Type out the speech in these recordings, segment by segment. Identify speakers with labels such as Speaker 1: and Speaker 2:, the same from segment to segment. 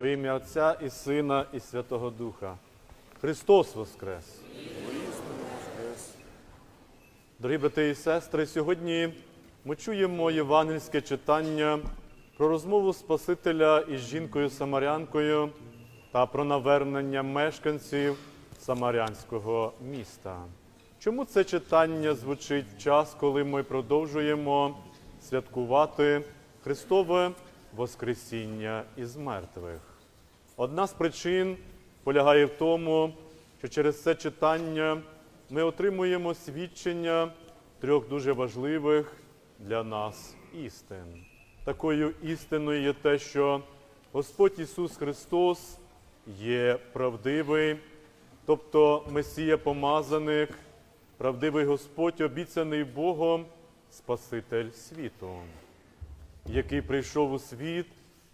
Speaker 1: В ім'я Отця і Сина, і Святого Духа. Христос Воскрес! Дорогі брати і сестри, сьогодні ми чуємо євангельське читання про розмову Спасителя із жінкою-самарянкою та про навернення мешканців самарянського міста. Чому це читання звучить в час, коли ми продовжуємо святкувати Христове Воскресіння із мертвих? Одна з причин полягає в тому, що через це читання ми отримуємо свідчення трьох дуже важливих для нас істин. Такою істиною є те, що Господь Ісус Христос є правдивий, тобто Месія помазаник, правдивий Господь, обіцяний Богом, Спаситель світу який прийшов у світ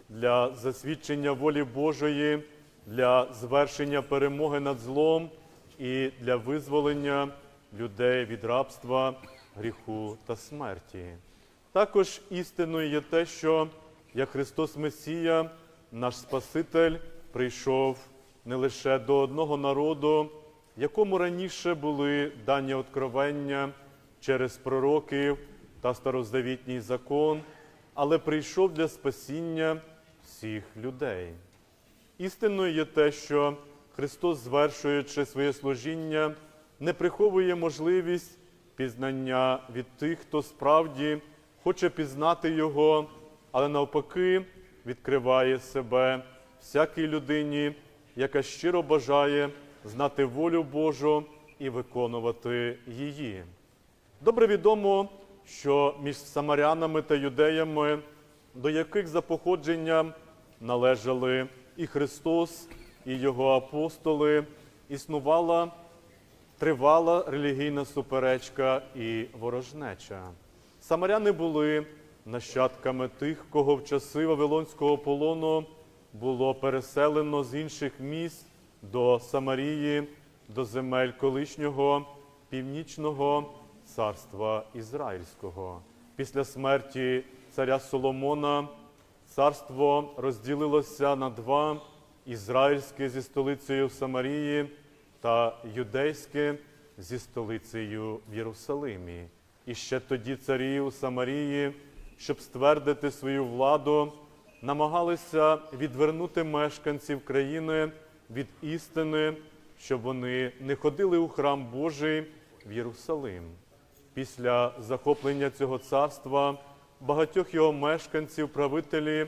Speaker 1: для засвідчення волі Божої, для звершення перемоги над злом і для визволення людей від рабства, гріху та смерті. Також істиною є те, що як Христос Месія, наш Спаситель, прийшов не лише до одного народу, якому раніше були дані откровення через пророків та старозавітній закон, але прийшов для спасіння всіх людей. Істинною є те, що Христос, звершуючи своє служіння, не приховує можливість пізнання від тих, хто справді хоче пізнати Його, але навпаки відкриває себе всякій людині, яка щиро бажає знати волю Божу і виконувати її. Добре відомо, що між самарянами та юдеями, до яких за походженням належали і Христос, і Його апостоли, існувала тривала релігійна суперечка і ворожнеча. Самаряни були нащадками тих, кого в часи Вавилонського полону було переселено з інших міст до Самарії, до земель колишнього північного царства Ізраїльського. Після смерті царя Соломона царство розділилося на два: ізраїльське зі столицею в Самарії та юдейське зі столицею в Єрусалимі. І ще тоді царі у Самарії, щоб ствердити свою владу, намагалися відвернути мешканців країни від істини, щоб вони не ходили у храм Божий в Єрусалим. Після захоплення цього царства багатьох його мешканців правителі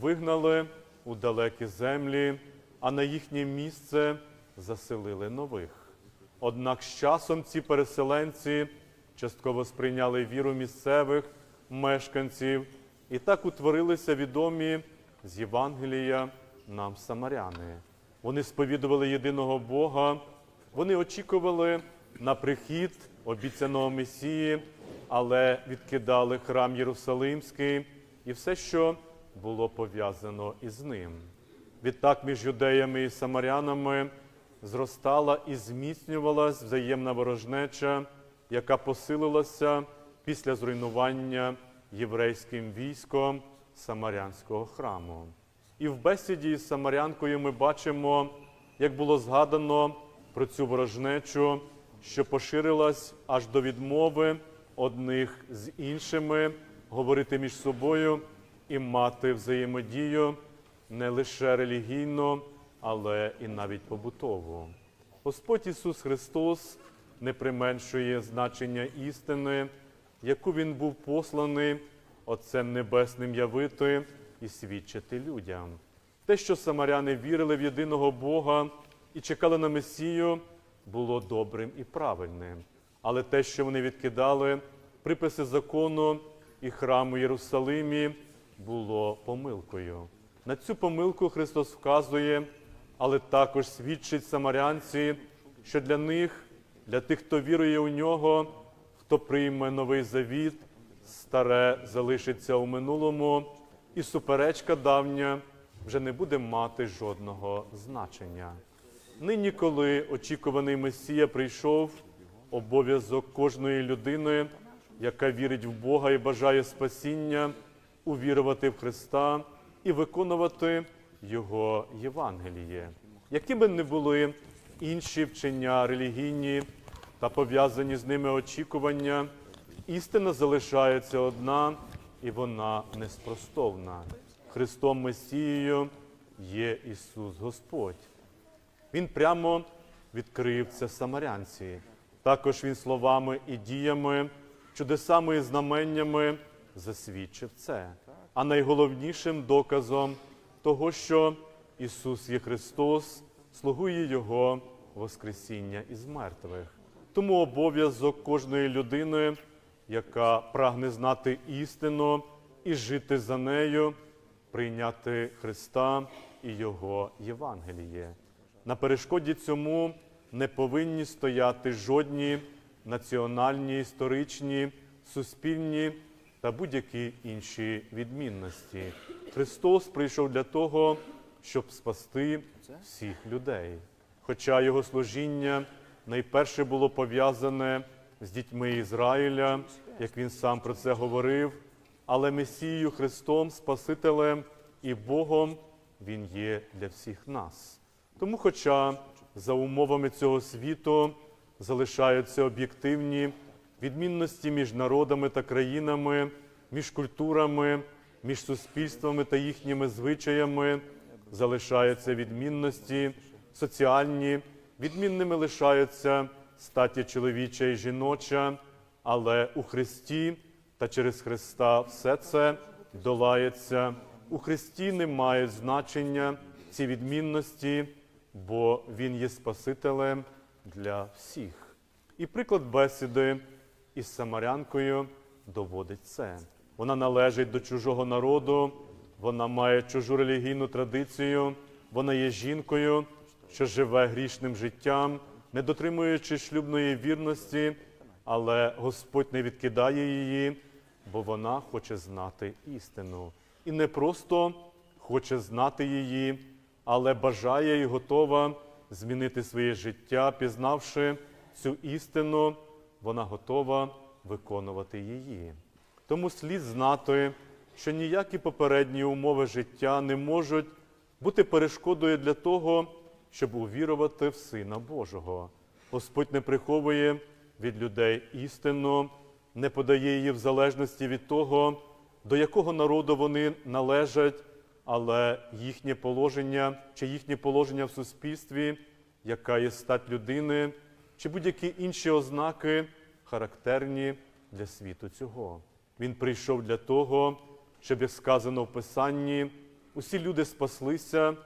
Speaker 1: вигнали у далекі землі, а на їхнє місце заселили нових. Однак з часом ці переселенці частково сприйняли віру місцевих мешканців і так утворилися відомі з Євангелія нам самаряни. Вони сповідували єдиного Бога, вони очікували на прихід обіцяного Месії, але відкидали храм Єрусалимський і все, що було пов'язано із ним. Відтак між юдеями і самарянами зростала і зміцнювалась взаємна ворожнеча, яка посилилася після зруйнування єврейським військом самарянського храму. І в бесіді із самарянкою ми бачимо, як було згадано про цю ворожнечу, що поширилась аж до відмови одних з іншими, говорити між собою і мати взаємодію не лише релігійно, але і навіть побутово. Господь Ісус Христос не применшує значення істини, яку Він був посланий Отцем Небесним явити і свідчити людям. Те, що самаряни вірили в єдиного Бога і чекали на Месію, було добрим і правильним. Але те, що вони відкидали, приписи закону і храму Єрусалимі, було помилкою. На цю помилку Христос вказує, але також свідчить самарянці, що для них, для тих, хто вірує у нього, хто прийме новий завіт, старе залишиться у минулому, і суперечка давня вже не буде мати жодного значення. Нині, коли очікуваний Месія прийшов, обов'язок кожної людини, яка вірить в Бога і бажає спасіння, увірувати в Христа і виконувати Його Євангеліє. Якими не були інші вчення релігійні та пов'язані з ними очікування, істина залишається одна і вона неспростовна. Христом Месією є Ісус Господь. Він прямо відкрив це самарянці. Також він словами і діями, чудесами і знаменнями засвідчив це. А найголовнішим доказом того, що Ісус є Христос, слугує Його Воскресіння із мертвих. Тому обов'язок кожної людини, яка прагне знати істину і жити за нею, прийняти Христа і Його Євангеліє. На перешкоді цьому не повинні стояти жодні національні, історичні, суспільні та будь-які інші відмінності. Христос прийшов для того, щоб спасти всіх людей. Хоча його служіння найперше було пов'язане з дітьми Ізраїля, як він сам про це говорив, але Месією Христом, Спасителем і Богом Він є для всіх нас. Тому, хоча за умовами цього світу залишаються об'єктивні відмінності між народами та країнами, між культурами, між суспільствами та їхніми звичаями, залишаються відмінності соціальні, відмінними лишаються статі чоловіча і жіноча, але у Христі та через Христа все це долається. У Христі не мають значення ці відмінності, бо Він є Спасителем для всіх. І приклад бесіди із Самарянкою доводить це. Вона належить до чужого народу, вона має чужу релігійну традицію, вона є жінкою, що живе грішним життям, не дотримуючи шлюбної вірності, але Господь не відкидає її, бо вона хоче знати істину. І не просто хоче знати її, але бажає і готова змінити своє життя, пізнавши цю істину, вона готова виконувати її. Тому слід знати, що ніякі попередні умови життя не можуть бути перешкодою для того, щоб увірувати в Сина Божого. Господь не приховує від людей істину, не подає її в залежності від того, до якого народу вони належать, але їхнє положення чи їхнє положення в суспільстві, яка є стать людини, чи будь-які інші ознаки характерні для світу цього. Він прийшов для того, щоб, як сказано в Писанні, усі люди спаслися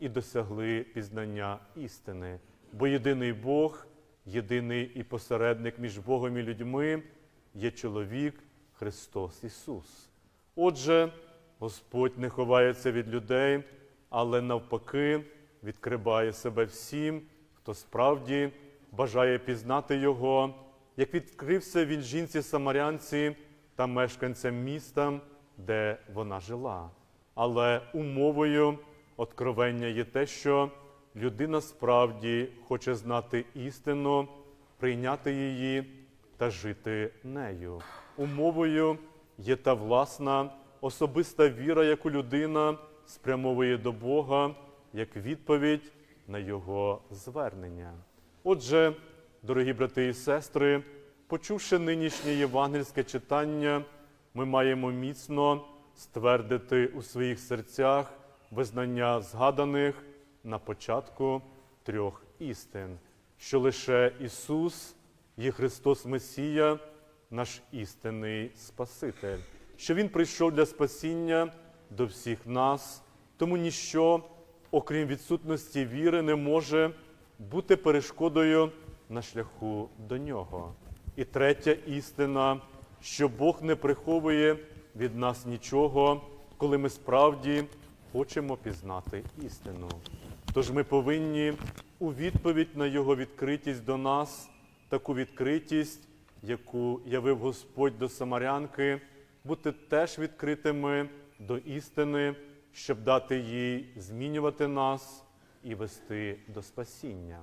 Speaker 1: і досягли пізнання істини. Бо єдиний Бог, єдиний і посередник між Богом і людьми є чоловік Христос Ісус. Отже, Господь не ховається від людей, але навпаки відкриває себе всім, хто справді бажає пізнати Його, як відкрився він жінці Самарянці та мешканцям міста, де вона жила. Але умовою откровення є те, що людина справді хоче знати істину, прийняти її та жити нею. Умовою є та власна особиста віра, яку людина спрямовує до Бога як відповідь на Його звернення. Отже, дорогі брати і сестри, почувши нинішнє євангельське читання, ми маємо міцно ствердити у своїх серцях визнання згаданих на початку трьох істин, що лише Ісус є Христос Месія, наш істинний Спаситель, що Він прийшов для спасіння до всіх нас, тому ніщо, окрім відсутності віри, не може бути перешкодою на шляху до нього. І третя істина, що Бог не приховує від нас нічого, коли ми справді хочемо пізнати істину. Тож ми повинні у відповідь на Його відкритість до нас, таку відкритість, яку явив Господь до Самарянки, бути теж відкритими до істини, щоб дати їй змінювати нас і вести до спасіння.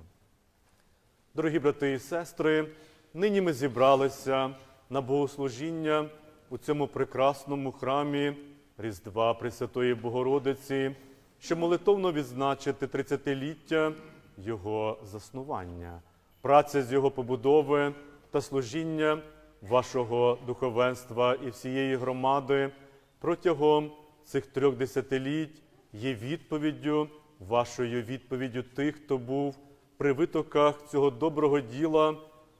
Speaker 1: Дорогі брати і сестри, нині ми зібралися на богослужіння у цьому прекрасному храмі Різдва Пресвятої Богородиці, щоб молитовно відзначити 30-ліття його заснування, праця з його побудови та служіння вашого духовенства і всієї громади протягом цих трьох десятиліть є відповіддю, вашою відповіддю тих, хто був при витоках цього доброго діла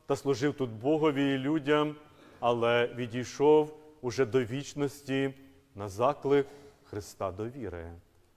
Speaker 1: та служив тут Богові і людям, але відійшов уже до вічності на заклик Христа до віри.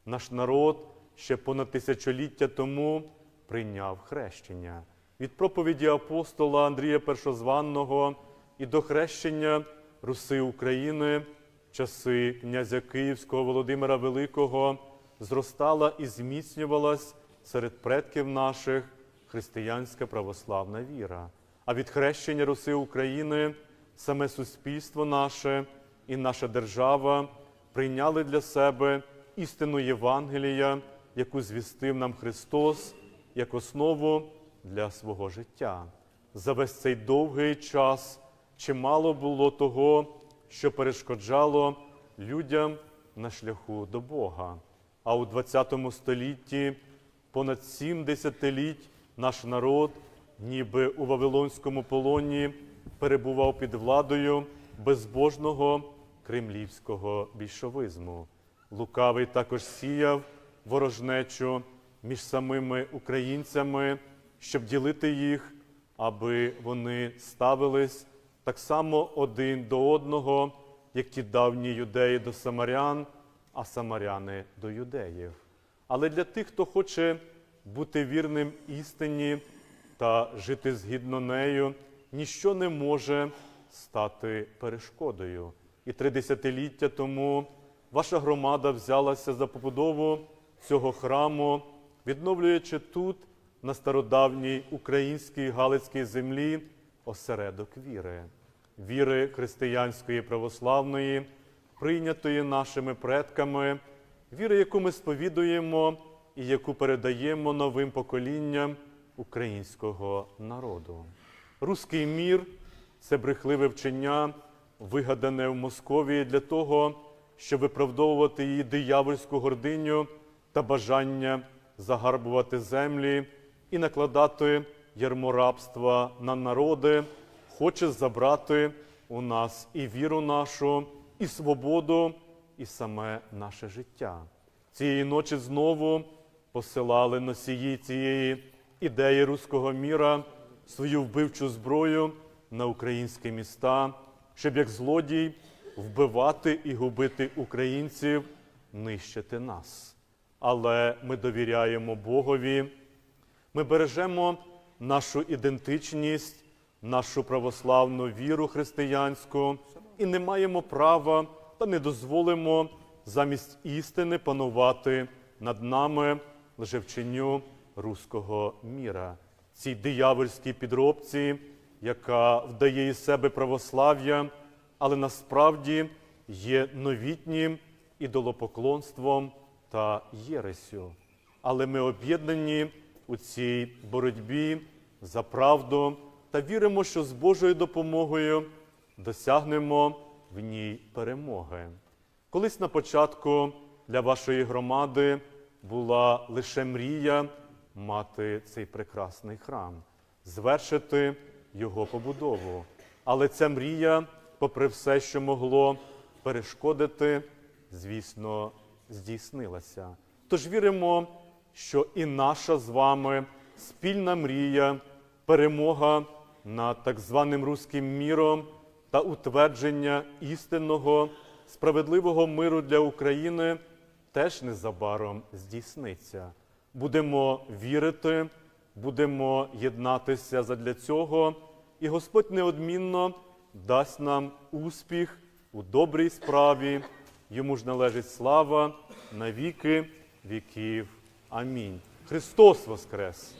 Speaker 1: Наш народ ще понад тисячоліття тому прийняв хрещення. Від проповіді апостола Андрія Першозванного і до хрещення Руси України в часи князя Київського Володимира Великого зростала і зміцнювалась серед предків наших християнська православна віра. А від хрещення Руси України саме суспільство наше і наша держава прийняли для себе істину Євангелія, яку звістив нам Христос як основу для свого життя. За весь цей довгий час чимало було того, що перешкоджало людям на шляху до Бога. А у ХХ столітті понад сім десятиліть наш народ, ніби у Вавилонському полоні, перебував під владою безбожного кремлівського більшовизму. Лукавий також сіяв ворожнечу між самими українцями, щоб ділити їх, аби вони ставились так само один до одного, як ті давні юдеї до самарян, а самаряни до юдеїв. Але для тих, хто хоче бути вірним істині та жити згідно нею, ніщо не може стати перешкодою. І три десятиліття тому ваша громада взялася за побудову цього храму, відновлюючи тут, на стародавній українській Галицькій землі, осередок віри, віри християнської православної, прийнятої нашими предками, віри, яку ми сповідуємо і яку передаємо новим поколінням українського народу. Руський мір це брехливе вчення, вигадане в Московії для того, щоб виправдовувати її диявольську гординю та бажання загарбувати землі і накладати ярмо рабства на народи, хоче забрати у нас і віру нашу, і свободу, і саме наше життя. Цієї ночі знову посилали носії цієї ідеї руського міра свою вбивчу зброю на українські міста, щоб як злодій вбивати і губити українців, нищити нас. Але ми довіряємо Богові, ми бережемо нашу ідентичність, нашу православну віру християнську і не маємо права та не дозволимо замість істини панувати над нами лжевченню руського міра, цій диявольській підробці, яка вдає із себе православ'я, але насправді є новітнім ідолопоклонством та єресю. Але ми об'єднані у цій боротьбі за правду та віримо, що з Божою допомогою досягнемо в ній перемоги. Колись на початку для вашої громади була лише мрія мати цей прекрасний храм, звершити його побудову. Але ця мрія, попри все, що могло перешкодити, звісно, здійснилася. Тож віримо, що і наша з вами спільна мрія, перемога над так званим руським міром та утвердження істинного, справедливого миру для України теж незабаром здійсниться. Будемо вірити, будемо єднатися задля цього, і Господь неодмінно дасть нам успіх у добрій справі. Йому ж належить слава на віки віків. Амінь. Христос Воскрес!